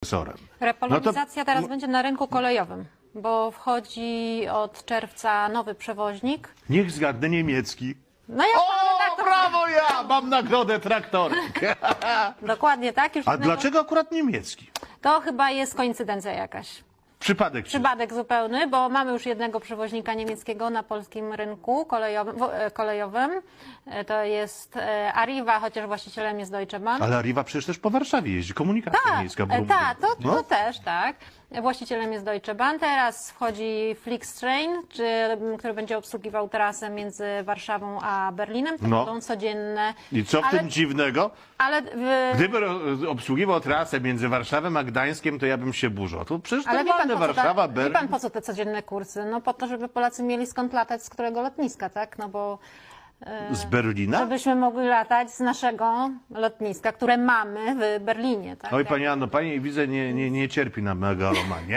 profesorem. Repolonizacja No to- teraz będzie na rynku kolejowym, bo wchodzi od czerwca nowy przewoźnik. Niech zgadnę niemiecki. No ja O, brawo ja! Mam nagrodę traktorek. dokładnie tak. Już A jednego- dlaczego akurat niemiecki? To chyba jest koincydencja jakaś. Przypadek. Przypadek zupełny, bo mamy już jednego przewoźnika niemieckiego na polskim rynku kolejowym. e, kolejowym. E, To jest e, Arriva, chociaż właścicielem jest Deutsche Bahn. Ale Arriva przecież też po Warszawie jeździ, komunikacja miejska. E, brum, Tak, to, brum. to też, tak. Właścicielem jest Deutsche Bahn. Teraz wchodzi Flixtrain, czy, który będzie obsługiwał trasę między Warszawą a Berlinem. To No. będą codzienne. I co w ale, tym dziwnego? Ale, w, Gdyby ro- obsługiwał trasę między Warszawą a Gdańskiem, to ja bym się burzył. Tu przecież ale wie pan, normalne po co ta, Warszawa, wie Berlin. pan po co te codzienne kursy? No po to, żeby Polacy mieli skąd latać z którego lotniska, tak? No bo Z Berlina? żebyśmy mogli latać z naszego lotniska, które mamy w Berlinie, tak? Oj, Jak- pani Anno, pani widzę nie, nie, nie cierpi na megalomanię.